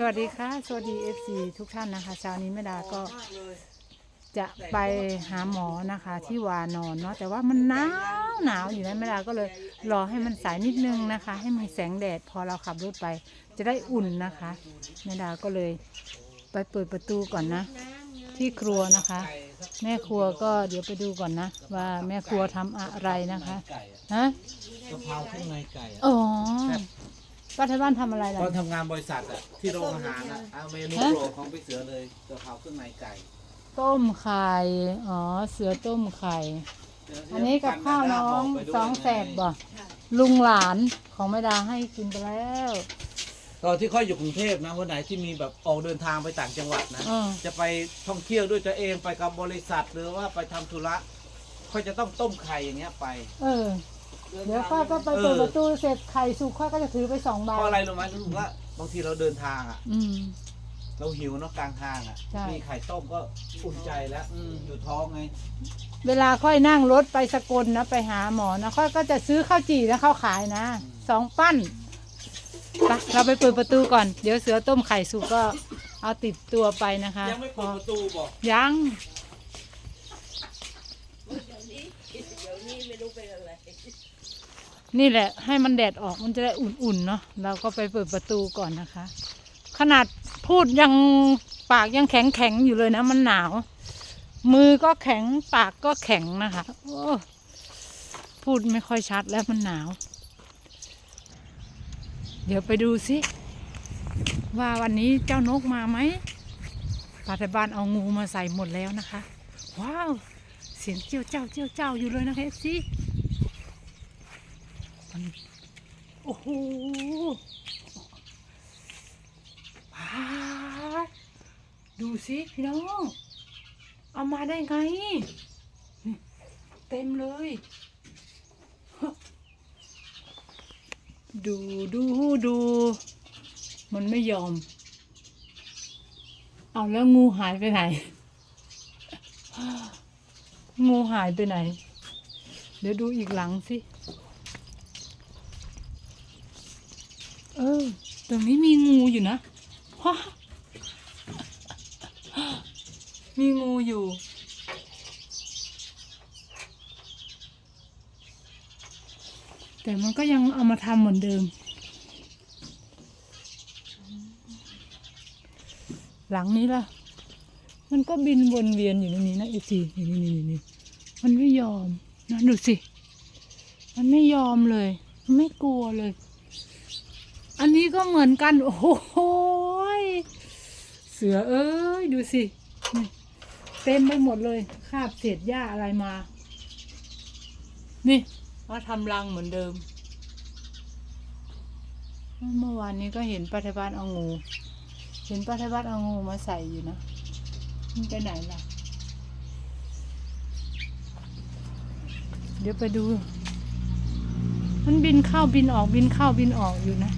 สวัสดีค่ะสวัสดี FC ทุกท่านนะคะเช้านี้แม่ดาก็จะไปหาหมอนะคะ ที่วานอนเนาะแต่ว่ามันหนาวหนาวอยู่นะแม่ดาก็เลยรอให้มันสายนิดนึงนะคะ ให้มีแสงแดดพอเราขับรถไป จะได้อุ่นนะคะแม่ดาก็เลยไปเปิดประตูก่อนนะ ที่ครัวนะคะ แม่ครัวก็เดี๋ยวไปดูก่อนนะ ว่าแม่ครัวทำอะไรนะคะไก่อะฮะกะเพราเครื่องในไก่อะอ๋อ ป้าไทยบ้านทำอะไรล่ะ ตอนทำงานบริษัทอะที่โรงอาหารอะเอาเมนูฮะ โปรดของพี่เสือเลยกะเพราเครื่องในไก่ต้มไข่ อ๋อ เสือต้มไข่เดี๋ยวอันนี้กับข้าวน้องไปด้วยสองแสบบ่ ลุงหลานของแม่ดาให้กินไปแล้วตอนที่ค่อยอยู่กรุงเทพนะวันไหนที่มีแบบออกเดินทางไปต่างจังหวัดนะอืมจะไปท่องเที่ยวด้วยตัวเองไปกับบริษัทหรือว่าไปทำธุระค่อยจะต้องต้มไข่อย่างเงี้ยไป เออ เดี๋ยวข้าก็ไปเปิดประตูเสร็จไข่สุกข้าก็จะถือไปสองใบเพราะอะไรรู้ไหมรู้สึกว่าบางทีเราเดินทางอะอืม เราหิวเนาะกลางทางอะใช่ มีไข่ต้มก็อุ่นใจแล้วอืมอยู่ท้องไงเวลาค่อยนั่งรถไปสกลนะไปหาหมอนะค่อยก็จะซื้อข้าวจี่นะข้าวขายนะสองปั้นไปเราไปเปิดประตูก่อน เดี๋ยวเสือต้มไข่สุกก็เอาติดตัวไปนะคะยังไม่เปิดประตูบอกยัง นี่แหละ ให้มันแดดออกมันจะได้อุ่นๆเนาะเราก็ไปเปิดประตูก่อนนะคะ ขนาดพูดยังปากยังแข็งแข็งๆอยู่เลยนะ มันหนาว มือก็แข็งปากก็แข็งนะคะโอ้พูดไม่ค่อยชัดแล้วมันหนาว เดี๋ยวไปดูสิว่าวันนี้เจ้านกมาไหมปาทบ้านเอางูมาใส่หมดแล้วนะคะ ว้าว เสียงเจียวเจ้าเจียวเจ้าอยู่เลยนะคะเอฟซี มันโอ้โหพาดดูสิพี่น้อง เอามาได้ไง เต็มเลย ดูดูดู มันไม่ยอม เอาแล้วงูหายไปไหน งูหายไปไหน เดี๋ยวดูอีกหลังสิ เออตรงนี้มีงูอยู่นะว้ามีงูอยู่ แต่มันก็ยังเอามาทำเหมือนเดิม หลังนี้ล่ะ มันก็บินวนเวียนอยู่ในนี้นะไอจีนี่นี่นี่นี่มันไม่ยอมนะดูสิ มันไม่ยอมเลยมันไม่กลัวเลย ก็เหมือนกัน โอ้โหยเสือเอ้ยดูสิเต็มไปหมดเลยคาบเศษหญ้าอะไรมา นี่มาทำรังเหมือนเดิม เมื่อวานนี้ก็เห็นปัทบานเอางู เห็นปัทบานเอางูมาใส่อยู่นะมันไปไหนล่ะ เดี๋ยวไปดู มันบินเข้าบินออกบินเข้าบินออกอยู่นะ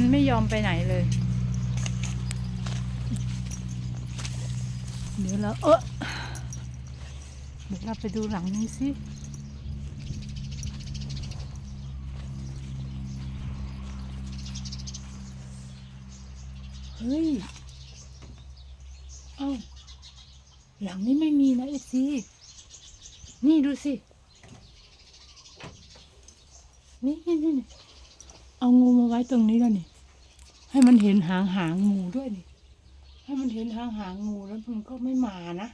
มันไม่ยอมไปไหนเลย เดี๋ยวเราเออเดี๋ยวเราไปดูหลังนี้สิเฮ้ย เอ้า หลังนี้ไม่มีนะเอซี นี่ดูสิ นี่นี่นี่นี่ เอางูมาไว้ตรงนี้แล้วนี่ ให้มันเห็นหางหางงูด้วยนี่ ให้มันเห็นหางหางงูแล้วมันก็ไม่มานะ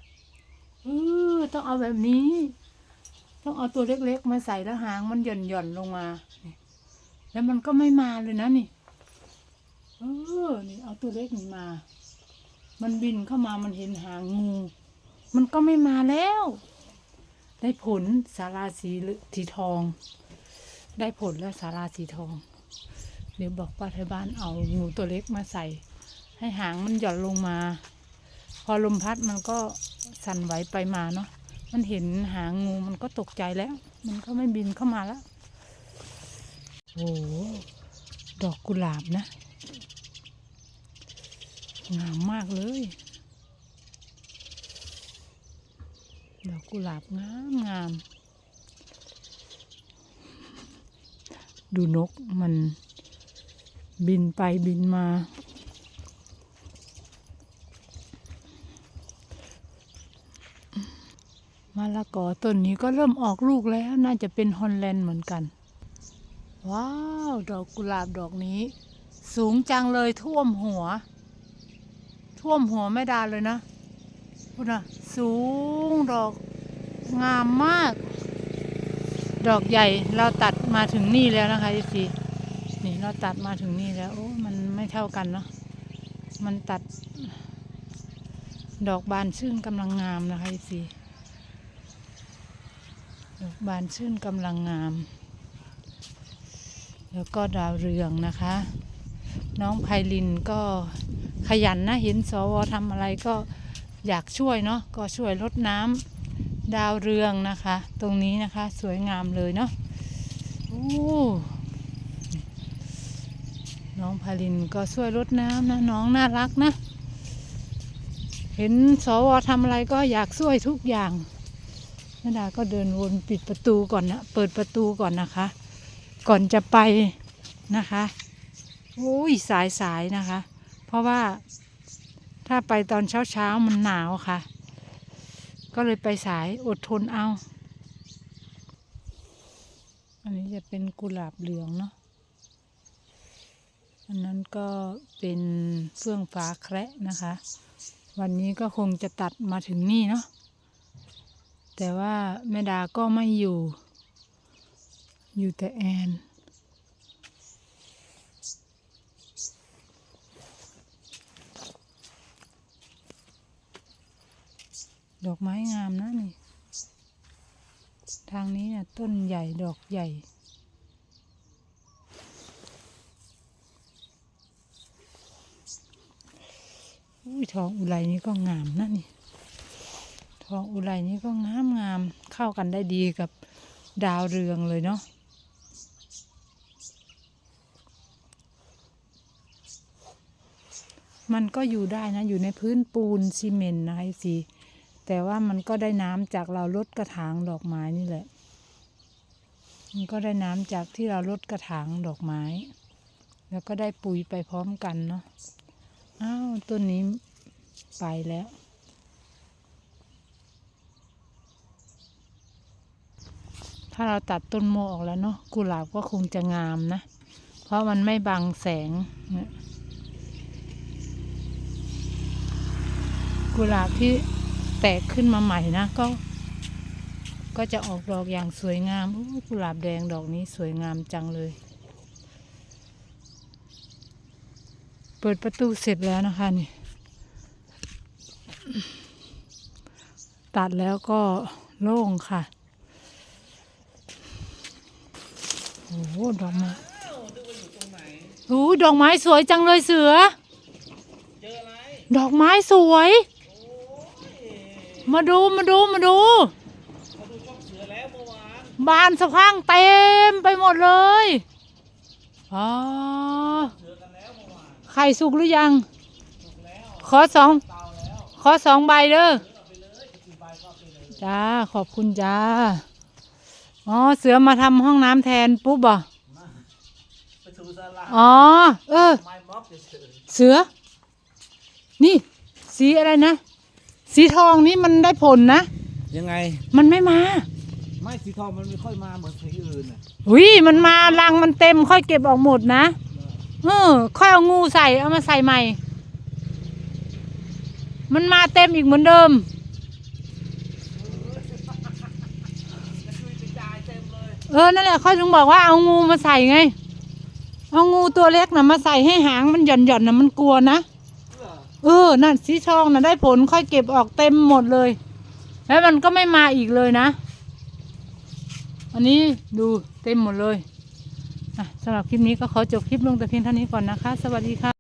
เออต้องเอาแบบนี้ ต้องเอาตัวเล็กๆมาใส่แล้วหางมันหย่อนหย่อนลงมาแล้วมันก็ไม่มาเลยนะนี่เออนี่เอาตัวเล็กนี่มา มันบินเข้ามามันเห็นหางงู มันก็ไม่มาแล้ว ได้ผลสาราสีหลืองสีทอง ได้ผลแล้วสาราสีทอง เดี๋ยวบอกป้าไทยบ้านเอางูตัวเล็กมาใส่ ให้หางมันหย่อนลงมา พอลมพัดมันก็สั่นไหวไปมาเนาะมันเห็นหางงูมันก็ตกใจแล้ว มันก็ไม่บินเข้ามาแล้วโอ้ดอกกุหลาบนะ งามมากเลย ดอกกุหลาบงามงาม ดูนกมัน บินไปบินมา มาละกอต้นนี้ก็เริ่มออกลูกแล้วน่าจะเป็นฮอลแลนด์เหมือนกัน ว้าว ดอกกุหลาบดอกนี้ สูงจังเลยท่วมหัว ท่วมหัวแม่ดาเลยนะพูดนะสูงดอกงามมาก ดอกใหญ่เราตัดมาถึงนี่แล้วนะคะที่สี่ นี่เราตัดมาถึงนี่แล้ว โอ้มันไม่เท่ากันเนาะมันตัด ดอกบานชื่นกำลังงามนะคะพี่ซีดอกบานชื่นกำลังงาม แล้วก็ดาวเรืองนะคะ น้องไพลินก็ขยันนะเห็นสวทำอะไรก็อยากช่วยเนาะก็ช่วยรดน้ำดาวเรืองนะคะ ตรงนี้นะคะสวยงามเลยเนาะโอ้ น้องไพลินก็ช่วยรดน้ำนะ น้องน่ารักนะ เห็นสวทำอะไรก็อยากช่วยทุกอย่างแม่ดาก็เดินวนปิดประตูก่อนนะ เปิดประตูก่อนนะคะ ก่อนจะไปนะคะโอ้ยสายสายๆนะคะ เพราะว่าถ้าไปตอนเช้าเช้าๆมันหนาวค่ะ ก็เลยไปสายอดทนเอา อันนี้จะเป็นกุหลาบเหลืองเนาะ อันนั้นก็เป็นเฟื่องฟ้าแคระนะคะ วันนี้ก็คงจะตัดมาถึงนี่เนาะแต่ว่าแม่ดาก็ไม่อยู่ อยู่แต่แอนดอกไม้งามนะนี่ ทางนี้เนี่ยต้นใหญ่ดอกใหญ่ อุ้ยทองอุไรนี่ก็งามนะนี่ ทองอุไรนี่ก็งามงามเข้ากันได้ดีกับดาวเรืองเลยเนาะมันก็อยู่ได้นะ อยู่ในพื้นปูนซีเมนต์นะไอซีแต่ว่ามันก็ได้น้ำจากเราลดกระถางดอกไม้นี่แหละ มันก็ได้น้ำจากที่เราลดกระถางดอกไม้ แล้วก็ได้ปุ๋ยไปพร้อมกันเนาะ อ้าวต้นนี้ไปแล้ว ถ้าเราตัดต้นโมออกแล้วเนาะกุหลาบก็คงจะงามนะ เพราะมันไม่บังแสง กุหลาบที่แตกขึ้นมาใหม่นะ ก็ ก็จะออกดอกอย่างสวยงามกุหลาบแดงดอกนี้สวยงามจังเลย เปิดประตูเสร็จแล้วนะคะนี่ ตัดแล้วก็โล่งค่ะ โอ้โหดอกไม้โอ้ดอกไม้สวยจังเลยเสือเจออะไรดอกไม้สวยมาดูมาดูมาดูมาดู บานสะพังเต็มไปหมดเลย อ๋อกันแล้วเมื่อวาน ไข่สุกหรือยังถูกแล้วขอสองเตาแล้วขอสองใบเด้อเอาไปเลยจะกี่ใบก็เอาไปเลยจ้า ขอบคุณจ้า อ๋อ เสือมาทำห้องน้ำแทนปุ๊บบ่ไปถูสลาอ๋อ เออไม้ม็อบเฉยเสือ นี่ สีอะไรนะ สีทองนี่มันได้ผลนะๆยังไง มันไม่มา ไม้สีทองมันไม่ค่อยมาเหมือนสีอื่นน่ะหุยมันมารังมันเต็มค่อยเก็บออกหมดนะ เออค่อยเอางูใส่เอามาใส่ใหม่ มันมาเต็มอีกเหมือนเดิม เออนั่นแหละค่อยถึงบอกว่าเอางูมาใส่ไง เอางูตัวเล็กนะมาใส่ให้หางมันหย่อนหย่อนนะมันกลัวนะเออนั่นสีทองนะได้ผลค่อยเก็บออกเต็มหมดเลย แล้วมันก็ไม่มาอีกเลยนะ อันนี้ดูเต็มหมดเลย สำหรับคลิปนี้ก็ขอจบคลิปลงแต่เพียงเท่านี้ก่อนนะคะ สวัสดีค่ะ